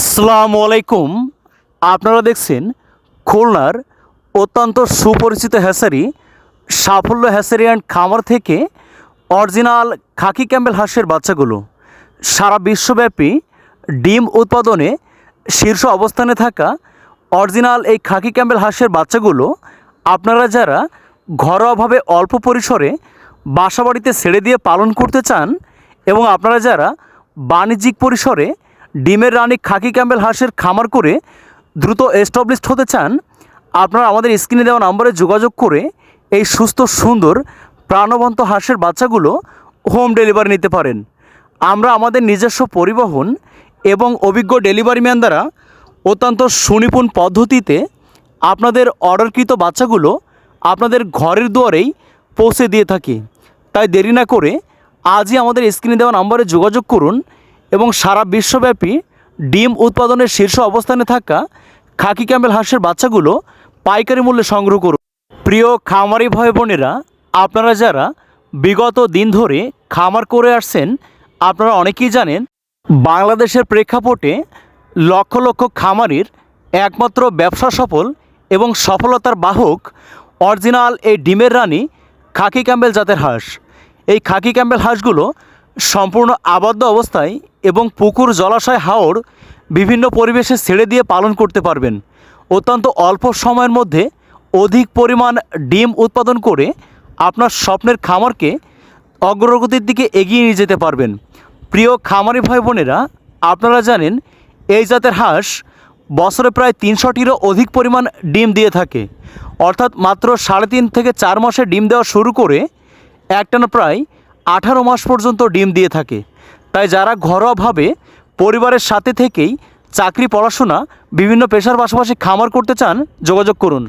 আসসালামু আলাইকুম। আপনারা দেখছেন খুলনার অত্যন্ত সুপরিচিত হ্যাসারি, সাফল্য হ্যাসারি অ্যান্ড খামার থেকে অরিজিনাল খাকি ক্যাম্বেল হাঁসের বাচ্চাগুলো। সারা বিশ্বব্যাপী ডিম উৎপাদনে শীর্ষ অবস্থানে থাকা অরিজিনাল এই খাকি ক্যাম্বেল হাঁসের বাচ্চাগুলো আপনারা যারা ঘরোয়াভাবে অল্প পরিসরে বাসাবাড়িতে ছেড়ে দিয়ে পালন করতে চান এবং আপনারা যারা বাণিজ্যিক পরিসরে ডিমের রানী খাকি ক্যাম্বেল হাঁসের খামার করে দ্রুত এস্টাবলিশড হতে চান, আপনারা আমাদের স্ক্রিনে দেওয়া নম্বরে যোগাযোগ করে এই সুস্থ, সুন্দর, প্রাণবন্ত হাঁসের বাচ্চাগুলো হোম ডেলিভারি নিতে পারেন। আমরা আমাদের নিজস্ব পরিবহন এবং অভিজ্ঞ ডেলিভারি ম্যান দ্বারা অত্যন্ত সুনিপুণ পদ্ধতিতে আপনাদের অর্ডারকৃত বাচ্চাগুলো আপনাদের ঘরের দুয়ারেই পৌঁছে দিয়ে থাকি। তাই দেরি না করে আজই আমাদের স্ক্রিনে দেওয়া নম্বরে যোগাযোগ করুন এবং সারা বিশ্বব্যাপী ডিম উৎপাদনের শীর্ষ অবস্থানে থাকা খাকি ক্যাম্বেল হাঁসের বাচ্চাগুলো পাইকারি মূল্যে সংগ্রহ করুন। প্রিয় খামারি ভাই বোনেরা, আপনারা যারা বিগত দিন ধরে খামার করে আসছেন, আপনারা অনেকেই জানেন, বাংলাদেশের প্রেক্ষাপটে লক্ষ লক্ষ খামারির একমাত্র ব্যবসা সফল এবং সফলতার বাহক অরিজিনাল এই ডিমের রানী খাকি ক্যাম্বেল জাতের হাঁস। এই খাকি ক্যাম্বেল হাঁসগুলো সম্পূর্ণ আবদ্ধ অবস্থায় এবং পুকুর, জলাশয় হাওড় বিভিন্ন পরিবেশে ছেড়ে দিয়ে পালন করতে পারবেন। অত্যন্ত অল্প সময়ের মধ্যে অধিক পরিমাণ ডিম উৎপাদন করে আপনার স্বপ্নের খামারকে অগ্রগতির দিকে এগিয়ে নিয়ে যেতে পারবেন। প্রিয় খামারি ভাই বোনেরা আপনারা জানেন, এই জাতের হাঁস বছরে প্রায় তিনশোটিরও অধিক পরিমাণ ডিম দিয়ে থাকে। অর্থাৎ মাত্র সাড়ে তিন থেকে চার মাসে ডিম দেওয়া শুরু করে একটানা প্রায় আঠারো মাস পর্যন্ত ডিম দিয়ে থাকে। তাই যারা ঘরোয়াভাবে পরিবারের সাথে থেকেই চাকরি, পড়াশোনা, বিভিন্ন পেশার পাশাপাশি খামার করতে চান, যোগাযোগ করুন।